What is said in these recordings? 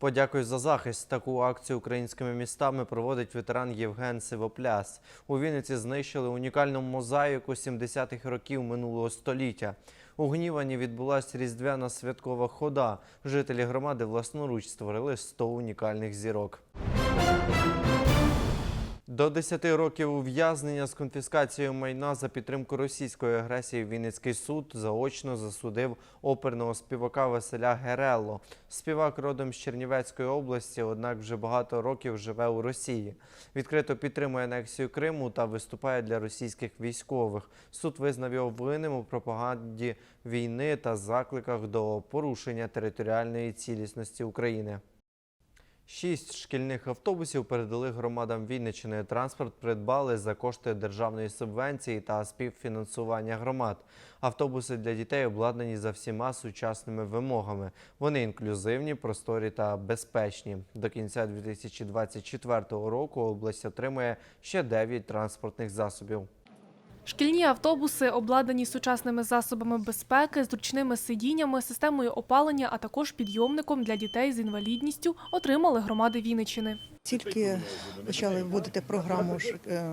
Подякую за захист. Таку акцію українськими містами проводить ветеран Євген Сивопляс. У Вінниці знищили унікальну мозаїку 70-х років минулого століття. У Гнівані відбулася різдвяна святкова хода. Жителі громади власноруч створили 100 унікальних зірок. До 10 років ув'язнення з конфіскацією майна за підтримку російської агресії Вінницький суд заочно засудив оперного співака Василя Герелло. Співак родом з Чернівецької області, однак вже багато років живе у Росії. Відкрито підтримує анексію Криму та виступає для російських військових. Суд визнав його винним у пропаганді війни та закликах до порушення територіальної цілісності України. Шість шкільних автобусів передали громадам Вінниччини. Транспорт придбали за кошти державної субвенції та співфінансування громад. Автобуси для дітей обладнані за всіма сучасними вимогами. Вони інклюзивні, просторі та безпечні. До кінця 2024 року область отримує ще 9 транспортних засобів. Шкільні автобуси обладнані сучасними засобами безпеки, зручними сидіннями, системою опалення, а також підйомником для дітей з інвалідністю отримали громади Вінниччини. Тільки почали вводити програму е,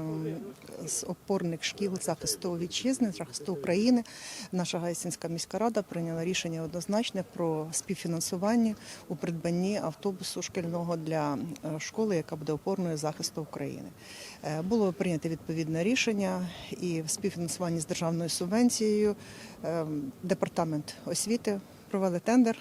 з опорних шкіл захисту вітчизни, захисту України. Наша Гайсинська міська рада прийняла рішення однозначне про співфінансування у придбанні автобусу шкільного для е, школи, яка буде опорною захисту України. Е, Було прийнято відповідне рішення і в співфінансуванні з державною субвенцією е, департамент освіти провели тендер.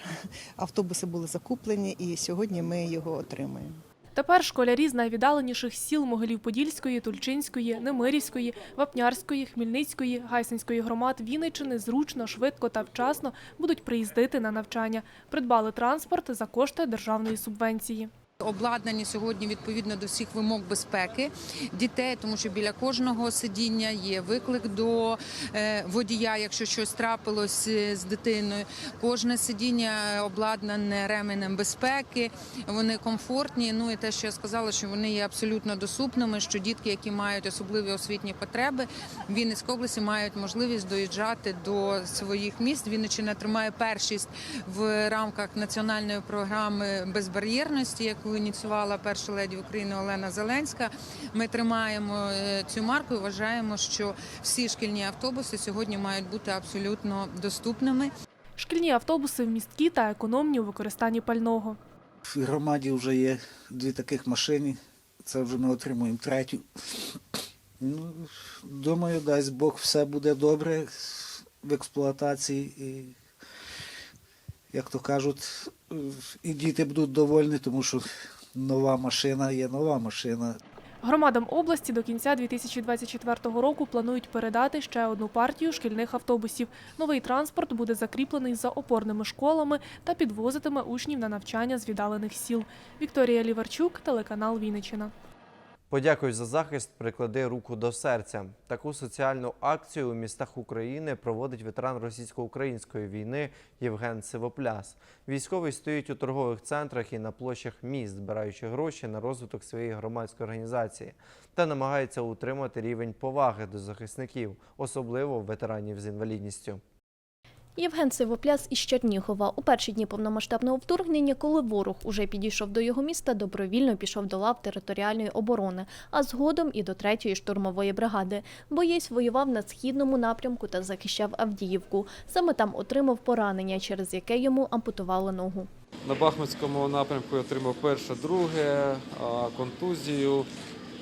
Автобуси були закуплені, і сьогодні ми його отримуємо. Тепер школярі з найвіддаленіших сіл Могилів-Подільської, Тульчинської, Немирівської, Вапнярської, Хмільницької, Гайсинської громад Вінниччини зручно, швидко та вчасно будуть приїздити на навчання. Придбали транспорт за кошти державної субвенції. Обладнані сьогодні відповідно до всіх вимог безпеки дітей, тому що біля кожного сидіння є виклик до е, водія, якщо щось трапилось е, з дитиною. Кожне сидіння обладнане ременем безпеки, вони комфортні. Ну і те, що я сказала, що вони є абсолютно доступними. Що дітки, які мають особливі освітні потреби, в Вінницькій області мають можливість доїжджати до своїх міст. Вінниччина тримає першість в рамках національної програми безбар'єрності, яку ініціювала перша леді України Олена Зеленська. Ми тримаємо е, цю марку і вважаємо, що всі шкільні автобуси сьогодні мають бути абсолютно доступними. Шкільні автобуси вмісткі та економні у використанні пального. В громаді вже є дві таких машини. Це вже ми отримуємо третю. Ну, думаю, дасть Бог, все буде добре в експлуатації. І, як то кажуть, і діти будуть довольні, тому що нова машина є нова машина. Громадам області до кінця 2024 року планують передати ще одну партію шкільних автобусів. Новий транспорт буде закріплений за опорними школами та підвозитиме учнів на навчання з віддалених сіл. Вікторія Ліварчук, телеканал Вінниччина. Подякуй за захист, приклади руку до серця. Таку соціальну акцію у містах України проводить ветеран російсько-української війни Євген Сивопляс. Військовий стоїть у торгових центрах і на площах міст, збираючи гроші на розвиток своєї громадської організації, та намагається утримати рівень поваги до захисників, особливо ветеранів з інвалідністю. Євген Сивопляс із Чернігова у перші дні повномасштабного вторгнення, коли ворог уже підійшов до його міста, добровільно пішов до лав територіальної оборони, а згодом і до третьої штурмової бригади. Боєць воював на східному напрямку та захищав Авдіївку. Саме там отримав поранення, через яке йому ампутували ногу. На Бахмутському напрямку я отримав перше, друге, контузію.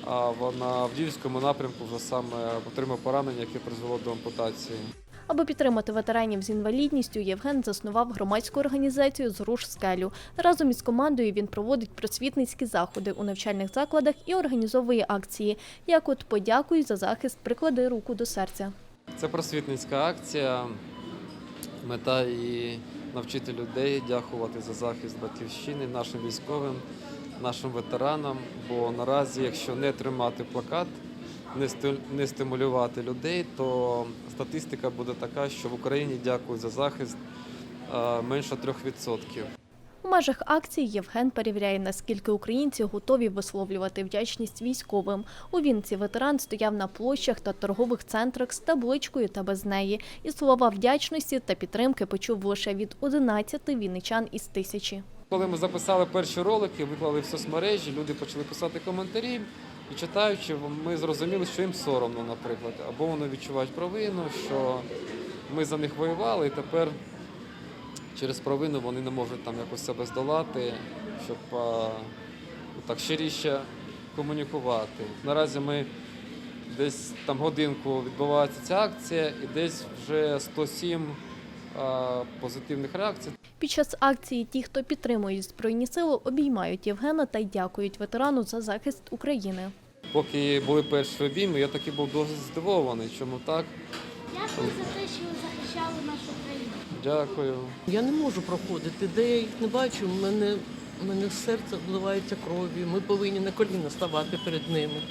А на Авдіївському напрямку вже саме отримав поранення, яке призвело до ампутації. Аби підтримати ветеранів з інвалідністю, Євген заснував громадську організацію «Зруш скелю». Разом із командою він проводить просвітницькі заходи у навчальних закладах і організовує акції. Як от подякуй за захист, приклади руку до серця. Це просвітницька акція. Мета і навчити людей дякувати за захист батьківщини, нашим військовим, нашим ветеранам. Бо наразі, якщо не тримати плакат, не стиму- не стимулювати людей, то статистика буде така, що в Україні дякують за захист менше 3%. У межах акції Євген перевіряє, наскільки українці готові висловлювати вдячність військовим. У Вінці ветеран стояв на площах та торгових центрах з табличкою та без неї. І слова вдячності та підтримки почув лише від 11 вінничан із тисячі. Коли ми записали перші ролики, виклали в соцмережі, люди почали писати коментарі. І читаючи, ми зрозуміли, що їм соромно, наприклад, або вони відчувають провину, що ми за них воювали, і тепер через провину вони не можуть там якось себе здолати, щоб а, так щиріше комунікувати. Наразі ми десь там годинку відбувається ця акція, і десь вже 107 а, позитивних реакцій. Під час акції ті, хто підтримують збройні сили, обіймають Євгена та й дякують ветерану за захист України. Поки були перші обійми, я таки був досить здивований. Чому так? Дякую за те, що ви захищали нашу країну. Дякую. Я не можу проходити, де я їх не бачу, в мене, в мене серце вливається кров'ю. Ми повинні на коліна ставати перед ними.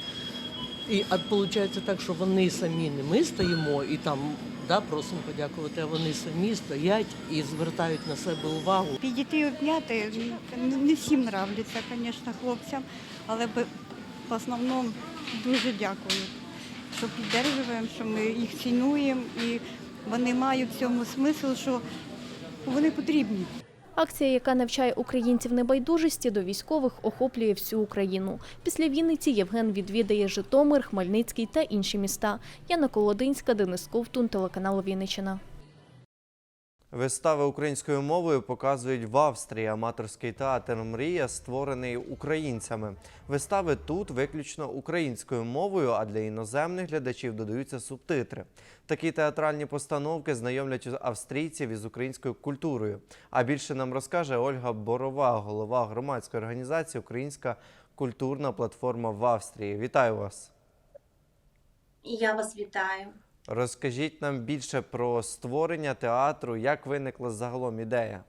І а виходить так, що вони самі не ми стоїмо і там да, просимо подякувати, а вони самі стоять і звертають на себе увагу. Підійти і обняти не всім нравляться, звісно, хлопцям, але в основному дуже дякую, що підтримуємо, що ми їх цінуємо і вони мають в цьому смисл, що вони потрібні. Акція, яка навчає українців небайдужості до військових, охоплює всю Україну. Після Вінниці Євген відвідає Житомир, Хмельницький та інші міста. Яна Колодинська, Денис Ковтун, телеканал Вінниччина. Вистави українською мовою показують в Австрії аматорський театр Мрія, створений українцями. Вистави тут виключно українською мовою, а для іноземних глядачів додаються субтитри. Такі театральні постановки знайомлять австрійців із українською культурою. А більше нам розкаже Ольга Борова, голова громадської організації Українська культурна платформа в Австрії. Вітаю вас! Я вас вітаю. Розкажіть нам більше про створення театру, як виникла загалом ідея.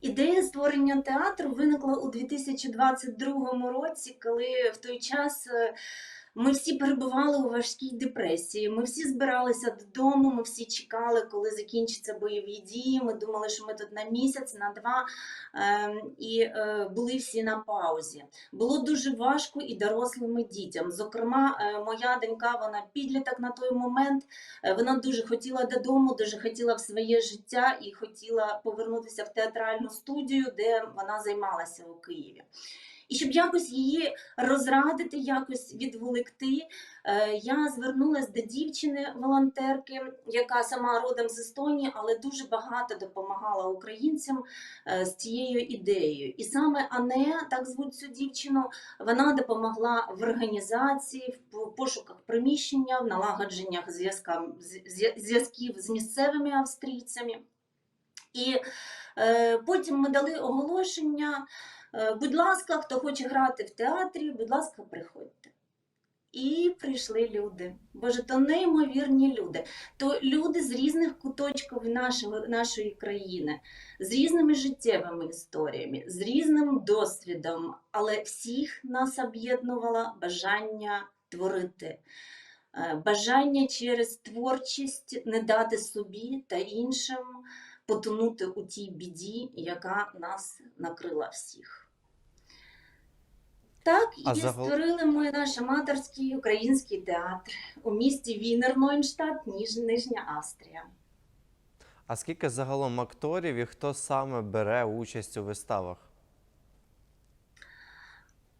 Ідея створення театру виникла у 2022 році, коли в той час е, ми всі перебували у важкій депресії. Ми всі збиралися додому, ми всі чекали, коли закінчаться бойові дії. Ми думали, що ми тут на місяць, на два, ем, і е, були всі на паузі. Було дуже важко і дорослим і дітям. Зокрема, е, моя донька, вона підліток на той момент. Е, Вона дуже хотіла додому, дуже хотіла в своє життя і хотіла повернутися в театральну студію, де вона займалася у Києві. І щоб якось її розрадити, якось відволікти, е, я звернулася до дівчини-волонтерки, яка сама родом з Естонії, але дуже багато допомагала українцям е, з цією ідеєю. І саме Ане, так звуть цю дівчину, вона допомогла в організації, в пошуках приміщення, в налагодженнях зв'язків з місцевими австрійцями. І е, потім ми дали оголошення. Е, Будь ласка, хто хоче грати в театрі, будь ласка, приходьте. І прийшли люди. Боже, то неймовірні люди. То люди з різних куточків нашої, нашої країни, з різними життєвими історіями, з різним досвідом, але всіх нас об'єднувало бажання творити. Е, Бажання через творчість не дати собі та іншим потонути у тій біді, яка нас накрила всіх. Так, і загал- створили ми наш аматорський український театр у місті Вінер Нойнштадт, Ніж- Нижня Австрія. А скільки загалом акторів і хто саме бере участь у виставах?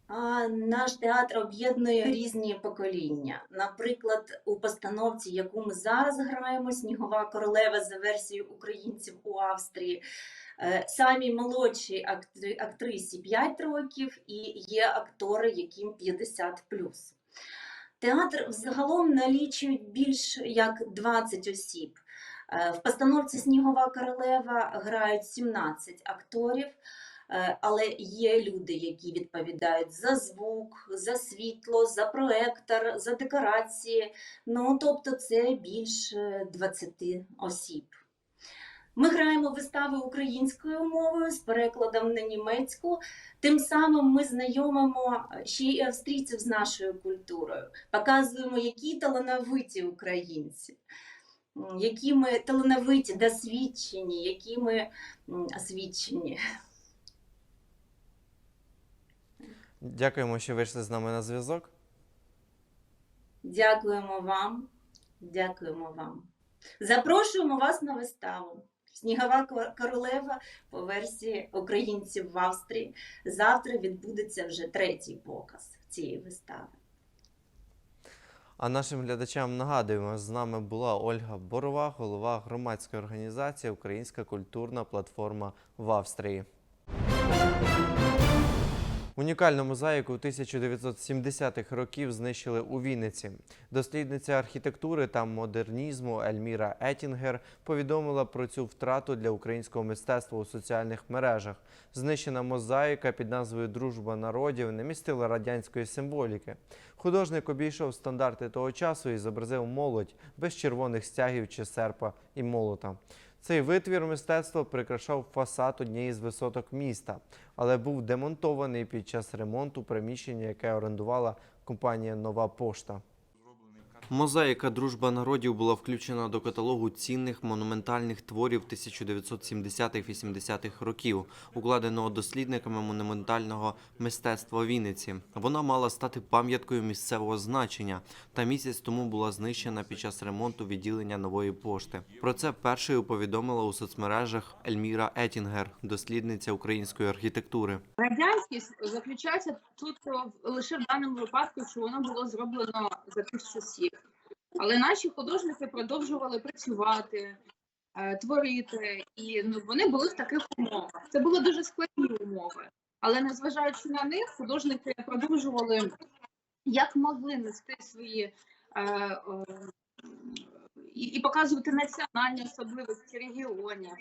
А наш театр об'єднує різні покоління. Наприклад, у постановці, яку ми зараз граємо, Снігова королева за версією українців у Австрії. Е, Самі молодші актрисі 5 років і є актори, яким 50 Театр взагалом налічують більш як 20 осіб. Е, В постановці Снігова королева грають 17 акторів. Е, Але є люди, які відповідають за звук, за світло, за проектор, за декорації. Ну тобто, це більше 20 осіб. Ми граємо вистави українською мовою з перекладом на німецьку. Тим самим ми знайомимо ще й австрійців з нашою культурою, показуємо, які талановиті українці, які ми талановиті, досвідчені, які ми освічені. Дякуємо, що вийшли з нами на зв'язок. Дякуємо вам. Дякуємо вам. Запрошуємо вас на виставу. Снігова королева по версії українців в Австрії. Завтра відбудеться вже третій показ цієї вистави. А нашим глядачам нагадуємо, з нами була Ольга Борова, голова громадської організації Українська культурна платформа в Австрії. Унікальну мозаїку 1970-х років знищили у Вінниці. Дослідниця архітектури та модернізму Ельміра Етінгер повідомила про цю втрату для українського мистецтва у соціальних мережах. Знищена мозаїка під назвою Дружба народів не містила радянської символіки. Художник обійшов стандарти того часу і зобразив молодь без червоних стягів чи серпа і молота. Цей витвір мистецтва прикрашав фасад однієї з висоток міста, але був демонтований під час ремонту приміщення, яке орендувала компанія Нова пошта. Мозаїка Дружба народів була включена до каталогу цінних монументальних творів 1970-80-х років, укладеного дослідниками монументального мистецтва Вінниці. Вона мала стати пам'яткою місцевого значення, та місяць тому була знищена під час ремонту відділення нової пошти. Про це першою повідомила у соцмережах Ельміра Етінгер, дослідниця української архітектури. Радянськість заключається тут е, лише в даному випадку, що воно було зроблено за тих часів. Але наші художники продовжували працювати, е, творити, і ну, вони були в таких умовах. Це були дуже складні умови. Але незважаючи на них, художники продовжували як могли нести свої е, е, і, показувати національні особливості регіонів.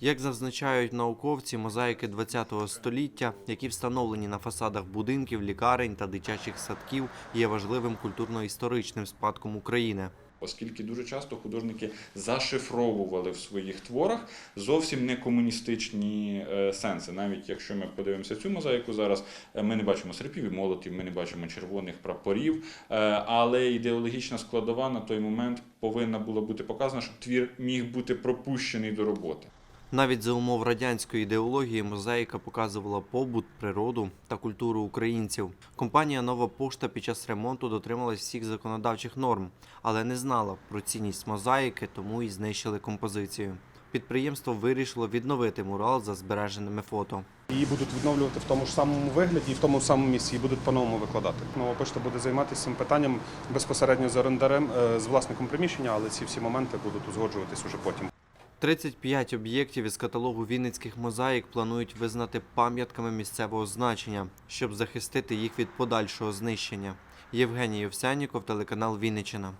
Як зазначають науковці, мозаїки ХХ століття, які встановлені на фасадах будинків, лікарень та дитячих садків, є важливим культурно-історичним спадком України. Оскільки дуже часто художники зашифровували в своїх творах зовсім не комуністичні е, сенси. Навіть якщо ми подивимося цю мозаїку зараз, е, ми не бачимо серпів і молотів, ми не бачимо червоних прапорів, е, але ідеологічна складова на той момент повинна була бути показана, щоб твір міг бути пропущений до роботи. Навіть за умов радянської ідеології мозаїка показувала побут, природу та культуру українців. Компанія Нова пошта під час ремонту дотрималась всіх законодавчих норм, але не знала про цінність мозаїки, тому і знищили композицію. Підприємство вирішило відновити мурал за збереженими фото. Її будуть відновлювати в тому ж самому вигляді і в тому самому місці, і будуть по-новому викладати. Нова пошта буде займатися цим питанням безпосередньо з орендарем, е, з власником приміщення, але ці всі моменти будуть узгоджуватись уже потім. 35 об'єктів із каталогу вінницьких мозаїк планують визнати пам'ятками місцевого значення, щоб захистити їх від подальшого знищення. Євгеній Овсяніков, телеканал Вінниччина.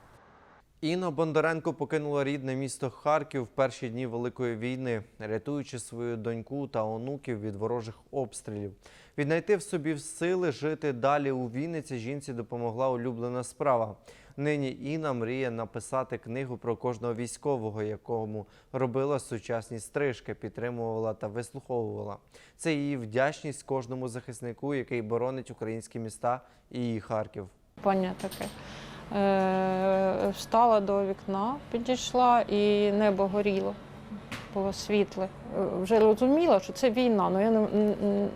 Інна Бондаренко покинула рідне місто Харків в перші дні Великої війни, рятуючи свою доньку та онуків від ворожих обстрілів. Віднайти в собі сили жити далі у Вінниці жінці допомогла улюблена справа. Нині Інна мріє написати книгу про кожного військового, якому робила сучасні стрижки, підтримувала та вислуховувала. Це її вдячність кожному захиснику, який боронить українські міста і її Харків. Паня таке. Е, встала до вікна, підійшла і небо горіло, було світле. Е, Вже розуміла, що це війна, але я не,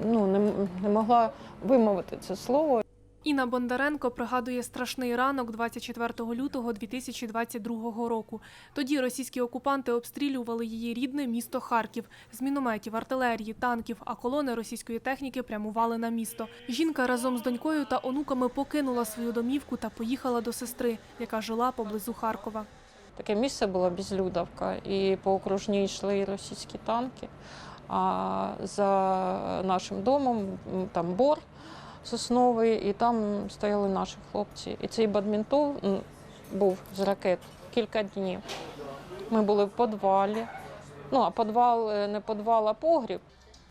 ну, не, не могла вимовити це слово. Інна Бондаренко пригадує страшний ранок 24 лютого 2022 року. Тоді російські окупанти обстрілювали її рідне місто Харків з мінометів, артилерії, танків, а колони російської техніки прямували на місто. Жінка разом з донькою та онуками покинула свою домівку та поїхала до сестри, яка жила поблизу Харкова. Таке місце було безлюдовка, і по окружній йшли російські танки. А за нашим домом там бор сосновий, і там стояли наші хлопці. І цей бадмінтон був з ракет кілька днів. Ми були в підвалі. Ну, а підвал е, не підвал, а погріб.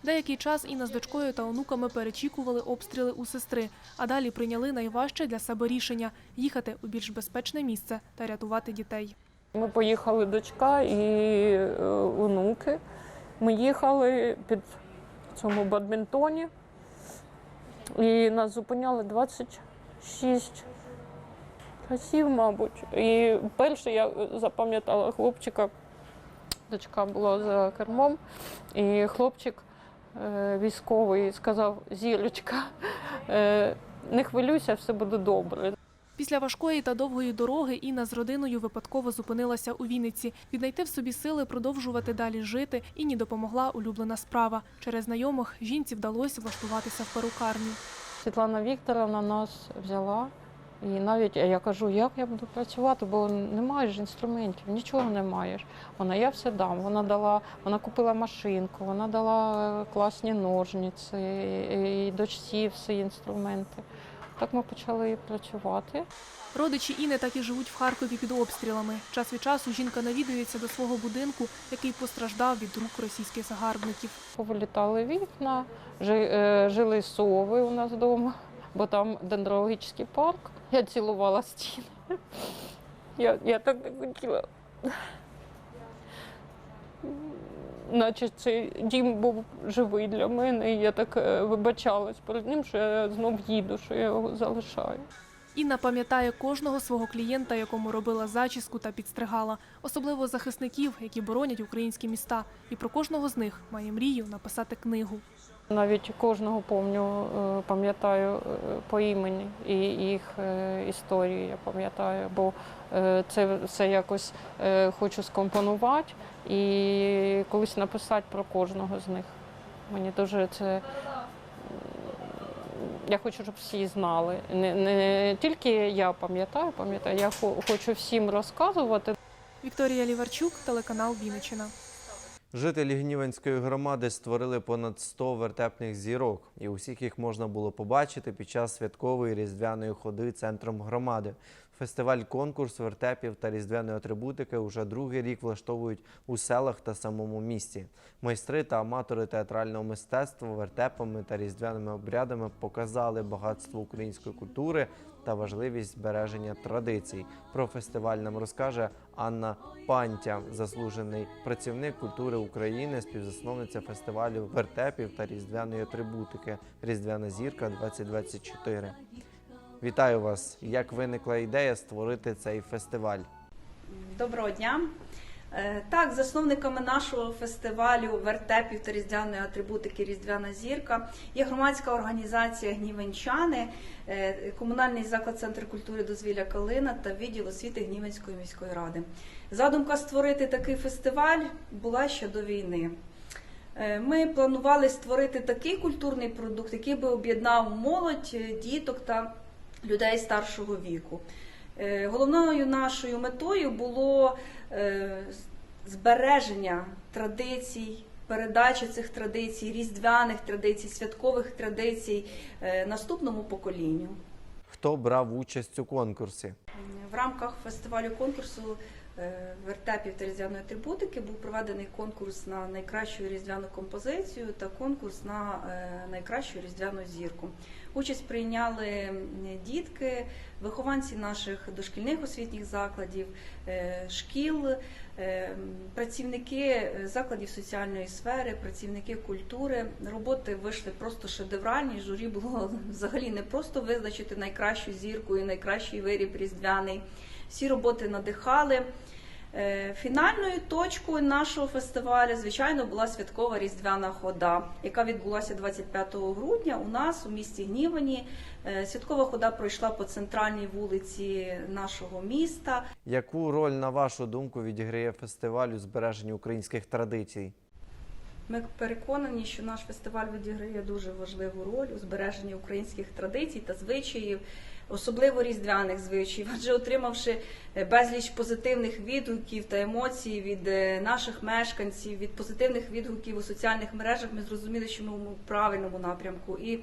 Деякий час Інна з дочкою та онуками перечікували обстріли у сестри, а далі прийняли найважче для себе рішення їхати у більш безпечне місце та рятувати дітей. Ми поїхали дочка і е, онуки. Ми їхали під цьому бадмінтоні. І нас зупиняли 26 разів, мабуть. І перше я запам'ятала хлопчика. Дочка була за кермом, і хлопчик е, військовий сказав: Зірочка, е, не хвилюйся, все буде добре. Після важкої та довгої дороги Інна з родиною випадково зупинилася у Вінниці. Віднайти в собі сили продовжувати далі жити Інні допомогла улюблена справа. Через знайомих жінці вдалося влаштуватися в перукарню. Світлана Вікторовна нас взяла. І навіть я кажу, як я буду працювати, бо не маєш інструментів, нічого не маєш. Вона я все дам. Вона дала, вона купила машинку, вона дала класні ножниці, і дочці всі інструменти. Так ми почали працювати. Родичі Інни так і живуть в Харкові під обстрілами. Час від часу жінка навідується до свого будинку, який постраждав від рук російських загарбників. Повилітали вікна, е, жили сови у нас вдома, бо там дендрологічний парк. Я цілувала стіни. Я, я так не хотіла. Наче цей дім був живий для мене, і я так е, вибачалась перед ним, що я знов їду, що я його залишаю. Інна пам'ятає кожного свого клієнта, якому робила зачіску та підстригала, особливо захисників, які боронять українські міста. І про кожного з них має мрію написати книгу. Навіть кожного помню, е, пам'ятаю е, по імені і їх е, історії я пам'ятаю, бо це все якось хочу скомпонувати і колись написати про кожного з них. Мені дуже це. Я хочу, щоб всі знали. Не, не тільки я пам'ятаю, пам'ятаю, я хо- хочу всім розказувати. Вікторія Ліварчук, телеканал Вінниччина. Жителі Гніванської громади створили понад 100 вертепних зірок, і усіх їх можна було побачити під час святкової різдвяної ходи центром громади. Фестиваль конкурс вертепів та різдвяної атрибутики уже другий рік влаштовують у селах та самому місті. Майстри та аматори театрального мистецтва вертепами та різдвяними обрядами показали багатство української культури та важливість збереження традицій. Про фестиваль нам розкаже Анна Пантя, заслужений працівник культури України, співзасновниця фестивалю вертепів та різдвяної атрибутики Різдвяна зірка 2024. Вітаю вас! Як виникла ідея створити цей фестиваль? Доброго дня. Е, Так, засновниками нашого фестивалю вертепів та різдвяної атрибутики Різдвяна зірка є громадська організація Гнівенчани, е, комунальний заклад Центр культури дозвілля Калина та відділ освіти Гнівенської міської ради. Задумка створити такий фестиваль була ще до війни. Е, Ми планували створити такий культурний продукт, який би об'єднав молодь, діток та людей старшого віку. Е, Головною нашою метою було е, збереження традицій, передача цих традицій, різдвяних традицій, святкових традицій е, наступному поколінню. Хто брав участь у конкурсі? В рамках фестивалю конкурсу вертепів та різдвяної атрибутики був проведений конкурс на найкращу різдвяну композицію та конкурс на найкращу різдвяну зірку. Участь прийняли дітки, вихованці наших дошкільних освітніх закладів, е, шкіл, е, працівники е, закладів соціальної сфери, працівники культури. Роботи вийшли просто шедевральні. Журі було взагалі не просто визначити найкращу зірку і найкращий виріб різдвяний. Всі роботи надихали. Фінальною точкою нашого фестивалю, звичайно, була святкова різдвяна хода, яка відбулася 25 грудня у нас у місті Гнівані. Е, Святкова хода пройшла по центральній вулиці нашого міста. Яку роль, на вашу думку, відіграє фестиваль у збереженні українських традицій? Ми переконані, що наш фестиваль відіграє дуже важливу роль у збереженні українських традицій та звичаїв, особливо різдвяних звичаїв, адже отримавши е, безліч позитивних відгуків та емоцій від е, наших мешканців, від позитивних відгуків у соціальних мережах, ми зрозуміли, що ми в правильному напрямку. І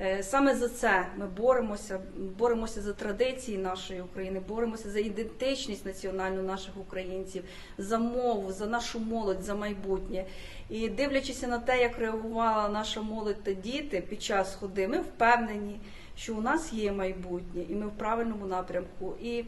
е, саме за це ми боремося, боремося за традиції нашої України, боремося за ідентичність національну наших українців, за мову, за нашу молодь, за майбутнє. І дивлячись на те, як реагувала наша молодь та діти під час ходи, ми впевнені, що у нас є майбутнє, і ми в правильному напрямку. І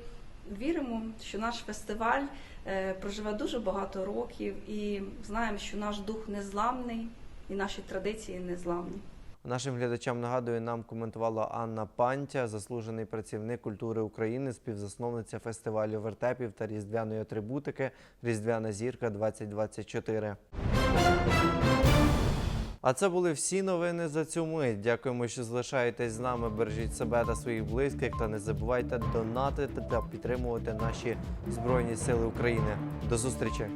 віримо, що наш фестиваль е, проживе дуже багато років, і знаємо, що наш дух незламний і наші традиції незламні. Нашим глядачам нагадую, нам коментувала Анна Пантя, заслужений працівник культури України, співзасновниця фестивалю вертепів та різдвяної атрибутики Різдвяна зірка 2024. А це були всі новини за цю мить. Дякуємо, що залишаєтесь з нами. Бережіть себе та своїх близьких та не забувайте донатити та підтримувати наші збройні сили України. До зустрічі!